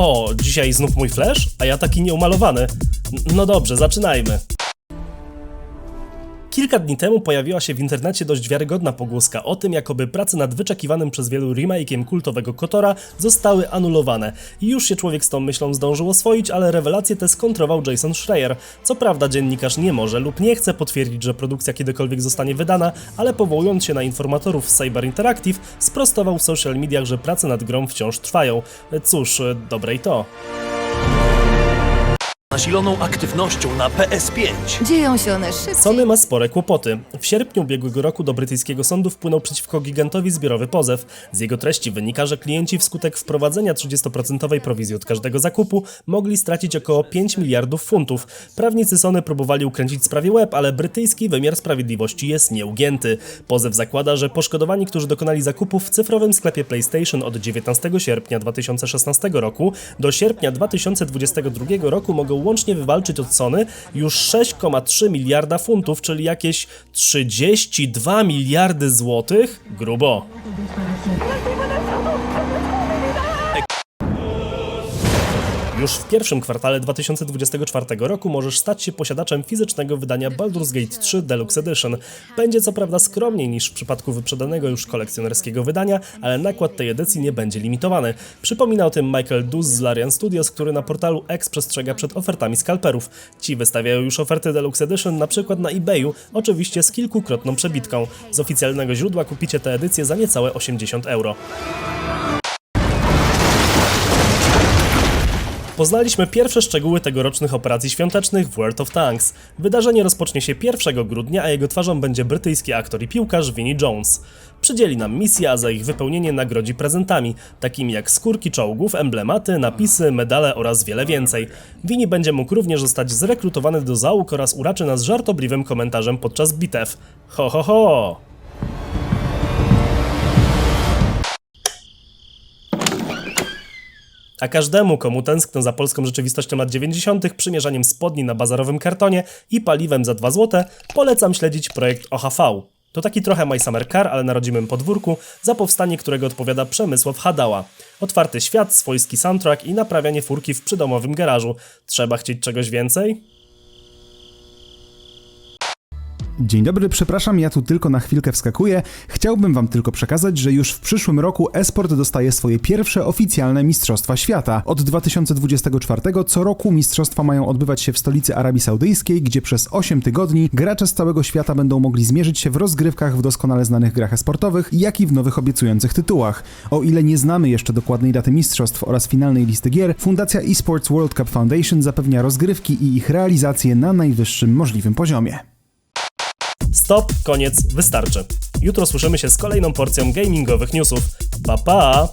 O, dzisiaj znów mój flash? A ja taki nieumalowany. No dobrze, zaczynajmy. Kilka dni temu pojawiła się w internecie dość wiarygodna pogłoska o tym, jakoby prace nad wyczekiwanym przez wielu remake'iem kultowego Kotora zostały anulowane. I już się człowiek z tą myślą zdążył oswoić, ale rewelację tę skontrował Jason Schreier. Co prawda dziennikarz nie może lub nie chce potwierdzić, że produkcja kiedykolwiek zostanie wydana, ale powołując się na informatorów z Cyber Interactive, sprostował w social mediach, że prace nad grą wciąż trwają. Cóż, dobre i to. Nasiloną aktywnością na PS5. Dzieją się one szybciej. Sony ma spore kłopoty. W sierpniu ubiegłego roku do brytyjskiego sądu wpłynął przeciwko gigantowi zbiorowy pozew. Z jego treści wynika, że klienci wskutek wprowadzenia 30% prowizji od każdego zakupu mogli stracić około 5 miliardów funtów. Prawnicy Sony próbowali ukręcić sprawie web, ale brytyjski wymiar sprawiedliwości jest nieugięty. Pozew zakłada, że poszkodowani, którzy dokonali zakupów w cyfrowym sklepie PlayStation od 19 sierpnia 2016 roku do sierpnia 2022 roku mogą łącznie wywalczyć od Sony już 6,3 miliarda funtów, czyli jakieś 32 miliardy złotych? Grubo. Już w pierwszym kwartale 2024 roku możesz stać się posiadaczem fizycznego wydania Baldur's Gate 3 Deluxe Edition. Będzie co prawda skromniej niż w przypadku wyprzedanego już kolekcjonerskiego wydania, ale nakład tej edycji nie będzie limitowany. Przypomina o tym Michael Dus z Larian Studios, który na portalu X przestrzega przed ofertami skalperów. Ci wystawiają już oferty Deluxe Edition na przykład na eBayu, oczywiście z kilkukrotną przebitką. Z oficjalnego źródła kupicie tę edycję za niecałe 80 euro. Poznaliśmy pierwsze szczegóły tegorocznych operacji świątecznych w World of Tanks. Wydarzenie rozpocznie się 1 grudnia, a jego twarzą będzie brytyjski aktor i piłkarz Vinnie Jones. Przydzieli nam misję, a za ich wypełnienie nagrodzi prezentami, takimi jak skórki czołgów, emblematy, napisy, medale oraz wiele więcej. Vinnie będzie mógł również zostać zrekrutowany do załóg oraz uraczy nas żartobliwym komentarzem podczas bitew. Ho ho ho! A każdemu, komu tęskno za polską rzeczywistością lat 90., przymierzaniem spodni na bazarowym kartonie i paliwem za 2 zł, polecam śledzić projekt OHV. To taki trochę My Summer Car, ale na rodzimym podwórku, za powstanie którego odpowiada Przemysław Hadała. Otwarty świat, swojski soundtrack i naprawianie furki w przydomowym garażu. Trzeba chcieć czegoś więcej? Dzień dobry, przepraszam, ja tu tylko na chwilkę wskakuję. Chciałbym wam tylko przekazać, że już w przyszłym roku esport dostaje swoje pierwsze oficjalne Mistrzostwa Świata. Od 2024 co roku mistrzostwa mają odbywać się w stolicy Arabii Saudyjskiej, gdzie przez 8 tygodni gracze z całego świata będą mogli zmierzyć się w rozgrywkach w doskonale znanych grach esportowych, jak i w nowych obiecujących tytułach. O ile nie znamy jeszcze dokładnej daty mistrzostw oraz finalnej listy gier, Fundacja Esports World Cup Foundation zapewnia rozgrywki i ich realizację na najwyższym możliwym poziomie. Stop, koniec, wystarczy. Jutro słyszymy się z kolejną porcją gamingowych newsów. Pa pa!